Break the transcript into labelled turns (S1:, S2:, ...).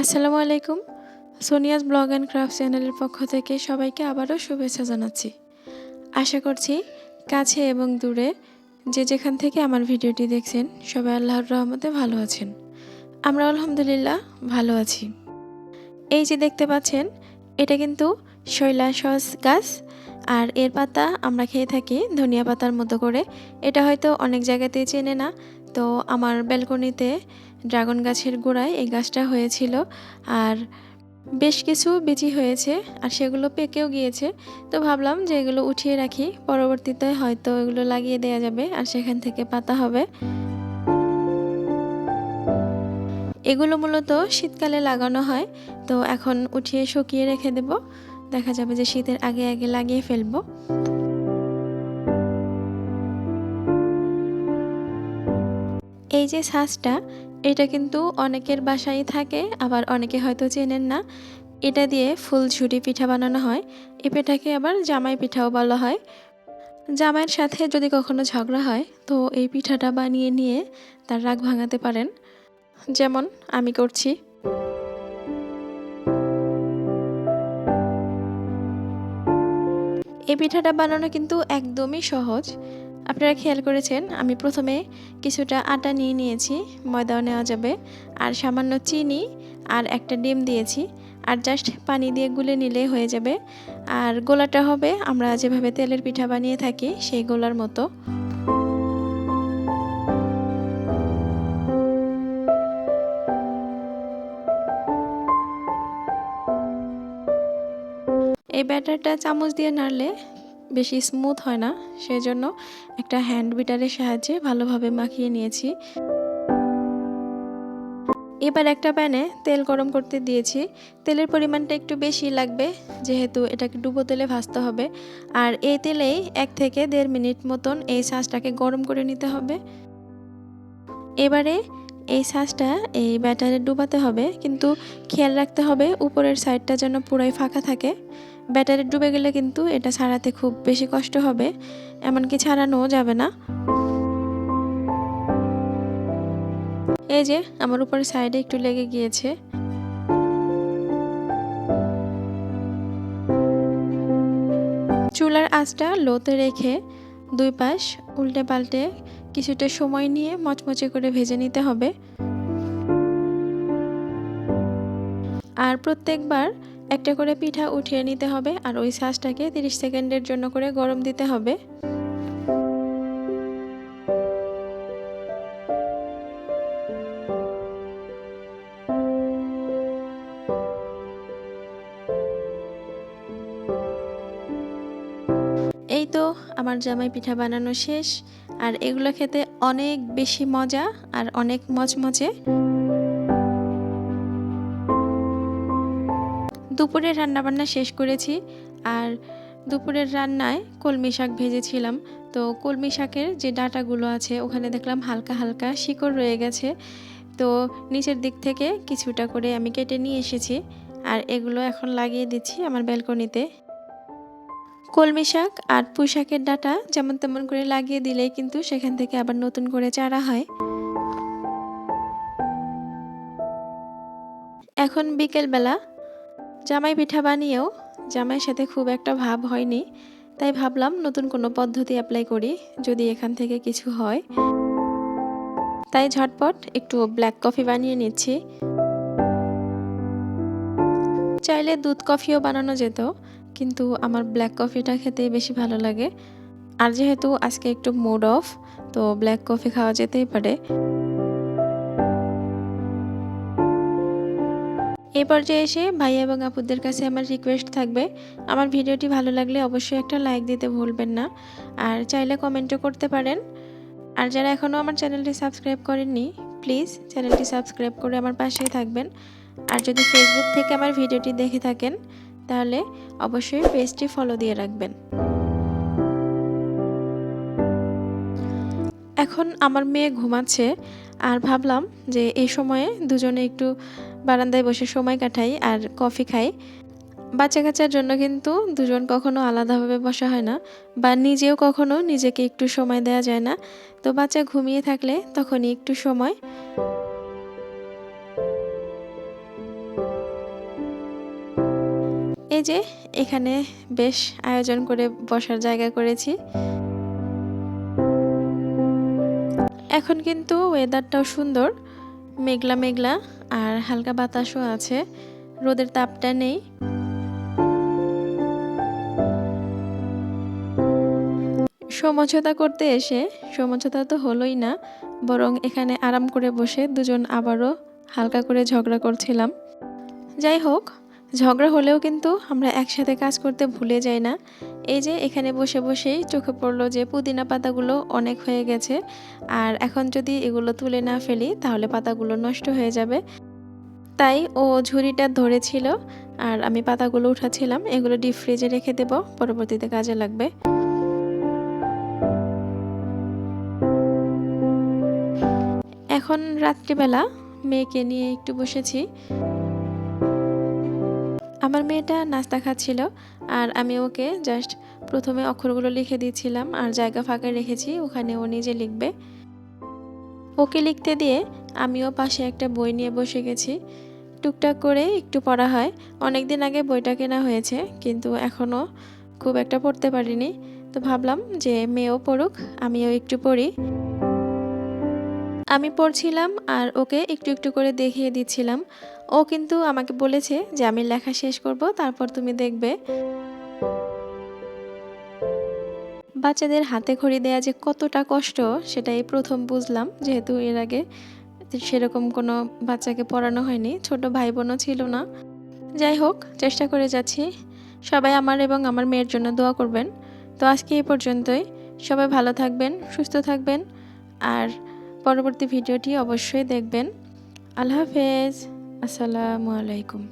S1: আসসালামু আলাইকুম। Sonia's blog and craft চ্যানেলের পক্ষ থেকে সবাইকে আবারও শুভেচ্ছা জানাচ্ছি। আশা করছি কাছে এবং দূরে যে যেখান থেকে আমার ভিডিওটি দেখছেন, সবাই আল্লাহর রহমতে ভালো আছেন। আমরা আলহামদুলিল্লাহ ভালো আছি। এই যে দেখতে পাচ্ছেন, এটা কিন্তু শৈলা সস গাছ আর এর পাতা আমরা খেয়ে থাকি ধনিয়া পাতার মতো করে। এটা হয়তো অনেক জায়গাতেই চেনে না, তো আমার ব্যালকনিতে ড্রাগন গাছের গোড়ায় এই গাছটা হয়েছিল আর বেশ কিছু বিচি হয়েছে আর সেগুলো পেকেও গিয়েছে। তো ভাবলাম যে এগুলো উঠিয়ে রাখি, পরবর্তীতে হয়তো এগুলো লাগিয়ে দেওয়া যাবে আর সেখান থেকে পাতা হবে। এগুলো মূলত শীতকালে লাগানো হয়, তো এখন উঠিয়ে শুকিয়ে রেখে দেব। দেখা যাবে যে শীতের আগে আগে লাগিয়ে ফেলব। এই যে শ্বাসটা এটা কিন্তু অনেকের বাসায় থাকে, আবার অনেকে হয়তো চেনেন না। এটা দিয়ে ফুল ঝুরি পিঠা বানানো হয়। এই পিঠাকে আবার জামাই পিঠাও বলা হয়। জামাইয়ের সাথে যদি কখনো ঝগড়া হয়, তো এই পিঠাটা বানিয়ে নিয়ে তার রাগ ভাঙাতে পারেন। যেমন, আমি করছি। এই পিঠাটা বানানো কিন্তু একদমই সহজ। আপনারা খেয়াল করেছেন, আমি প্রথমে কিছুটা আটা নিয়ে নিয়েছি, ময়দাও নেওয়া যাবে, আর সামান্য চিনি আর একটা ডিম দিয়েছি, আর জাস্ট পানি দিয়ে গুলে নিলে হয়ে যাবে। আর গোলাটা হবে, আমরা যেভাবে তেলের পিঠা বানিয়ে থাকি, সেই গোলার মতো। এই ব্যাটারটা চামচ দিয়ে নাড়লে বেশি স্মুথ হয় না, সেজন্য একটা হ্যান্ড বিটারের সাহায্যে ভালোভাবে মাখিয়ে নিয়েছি। এবার একটা প্যানে তেল গরম করতে দিয়েছি। তেলের পরিমাণটা একটু বেশি লাগবে, যেহেতু এটাকে ডুবো তেলে ভাজতে হবে। আর এই তেলেই এক থেকে দেড় মিনিট মতন এই শাঁসটাকে গরম করে নিতে হবে। এবারে এই শাঁসটা এই ব্যাটারে ডুবাতে হবে, কিন্তু খেয়াল রাখতে হবে উপরের সাইডটা যেন পুরাই ফাঁকা থাকে। ব্যাটারে ডুবে গেলে কিন্তু এটা ছাড়াতে খুব বেশি কষ্ট হবে, এমনকি ছাড়ানোও যাবে না। এই যে, আমার উপরের সাইডে একটু লেগে গিয়েছে। চুলার আঁচটা লোতে রেখে দুই পাশ উল্টে পাল্টে কিছুটা সময় নিয়ে মচমচে করে ভেজে নিতে হবে। আর প্রত্যেকবার একটা করে পিঠা উঠিয়ে নিতে হবে আর ওই শাঁসটাকে 30 সেকেন্ডের জন্য করে গরম দিতে হবে। এই তো আমার জামাই পিঠা বানানো শেষ। আর এগুলো খেতে অনেক বেশি মজা আর অনেক মচমচে। দুপুরের রান্নাবান্না শেষ করেছি আর দুপুরের রান্নায় কলমি শাক ভেজেছিলাম। তো কলমি শাকের যে ডাটাগুলো আছে, ওখানে দেখলাম হালকা হালকা শিকড় রয়ে গেছে। তো নিচের দিক থেকে কিছুটা করে আমি কেটে নিয়ে এসেছি আর এগুলো এখন লাগিয়ে দিচ্ছি আমার ব্যালকনিতে। কলমি শাক আর পুঁই ডাটা যেমন তেমন করে লাগিয়ে দিলেই কিন্তু সেখান থেকে আবার নতুন করে চারা হয়। এখন বিকেলবেলা জামাই পিঠা বানিয়েও জামাইয়ের সাথে খুব একটা ভাব হয়নি, তাই ভাবলাম নতুন কোনো পদ্ধতি অ্যাপ্লাই করি যদি এখান থেকে কিছু হয়। তাই ঝটপট একটু ব্ল্যাক কফি বানিয়ে নিচ্ছি। চাইলে দুধ কফিও বানানো যেত, কিন্তু আমার ব্ল্যাক কফিটা খেতে বেশি ভালো লাগে। আর যেহেতু আজকে একটু মুড অফ তো ব্ল্যাক কফি খাওয়া যেতেই পারে। এই পর্যায়ে এসে ভাই এবং আপুদের কাছে আমার রিকোয়েস্ট থাকবে। আমার ভিডিওটি ভালো লাগলে অবশ্যই একটা লাইক দিতে ভুলবেন না। আর চাইলে কমেন্টও করতে পারেন। আর যারা এখনও আমার চ্যানেলটি সাবস্ক্রাইব করেননি প্লিজ চ্যানেলটি সাবস্ক্রাইব করে আমার পাশেই থাকবেন। আর যদি ফেসবুক থেকে আমার ভিডিওটি দেখে থাকেন, তাহলে অবশ্যই পেজটি ফলো দিয়ে রাখবেন। এখন আমার মেয়ে ঘুমাচ্ছে আর ভাবলাম যে এই সময়ে দুজনে একটু বারান্দায় বসে সময় কাটাই আর কফি খাই। বাচ্চা কাচ্চার জন্য কিন্তু দুজন কখনো আলাদাভাবে বসা হয় না বা নিজেও কখনো নিজেকে একটু সময় দেওয়া যায় না। তো বাচ্চা ঘুমিয়ে থাকলে তখনই একটু সময়। এই যে এখানে বেশ আয়োজন করে বসার জায়গা করেছি। এখন কিন্তু ওয়েদারটাও সুন্দর। মেঘলা মেঘলা, আর হালকা বাতাসও আছে। রোদের তাপটা নেই। সমঝোতা করতে এসে, সমঝোতা তো হলোই না, বরং এখানে আরাম করে বসে দুজন আবারও হালকা করে ঝগড়া করছিলাম। যাই হোক ঝগড়া হলেও কিন্তু আমরা একসাথে কাজ করতে ভুলে যাই না। এই যে এখানে বসে বসেই চোখে পড়ল যে পুদিনা পাতাগুলো অনেক হয়ে গেছে, আর এখন যদি এগুলো তুলে না ফেলি তাহলে পাতাগুলো নষ্ট হয়ে যাবে। তাই ও ঝুড়িটা ধরেছিল, আর আমি পাতাগুলো উঠাচ্ছিলাম এগুলো ডিপ ফ্রিজে রেখে দেব, পরবর্তীতে কাজে লাগবে। এখন রাত্রিবেলা মেয়েকে নিয়ে একটু বসেছি। আমার মেয়েটা নাস্তা খাচ্ছিল আর আমি ওকে জাস্ট প্রথমে অক্ষরগুলো লিখে দিয়েছিলাম আর জায়গা ফাঁকা রেখেছি, ওখানে ও নিজে লিখবে। ওকে লিখতে দিয়ে আমিও পাশে একটা বই নিয়ে বসে গেছি। টুকটাক করে একটু পড়া হয়। অনেক দিন আগে বইটা কেনা হয়েছে, কিন্তু এখনও খুব একটা পড়তে পারিনি। তো ভাবলাম যে মেয়েও পড়ুক, আমিও একটু পড়ি। আমি পড়ছিলাম আর ওকে একটু একটু করে দেখিয়ে দিচ্ছিলাম। ও কিন্তু আমাকে বলেছে যে আমি লেখা শেষ করব, তারপর তুমি দেখবে। বাচ্চাদের হাতে খড়ি দেয়া যে কতটা কষ্ট, সেটাই প্রথম বুঝলাম, যেহেতু এর আগে সেরকম কোনো বাচ্চাকে পড়ানো হয়নি, ছোট ভাই বোনও ছিল না। যাই হোক, চেষ্টা করে যাচ্ছি। সবাই আমার এবং আমার মেয়ের জন্য দোয়া করবেন। তো আজকে এই পর্যন্তই। সবাই ভালো থাকবেন, সুস্থ থাকবেন। আর পরবর্তী ভিডিওটি অবশ্যই দেখবেন। আল্লাহ হাফেজ। আসসালামু আলাইকুম।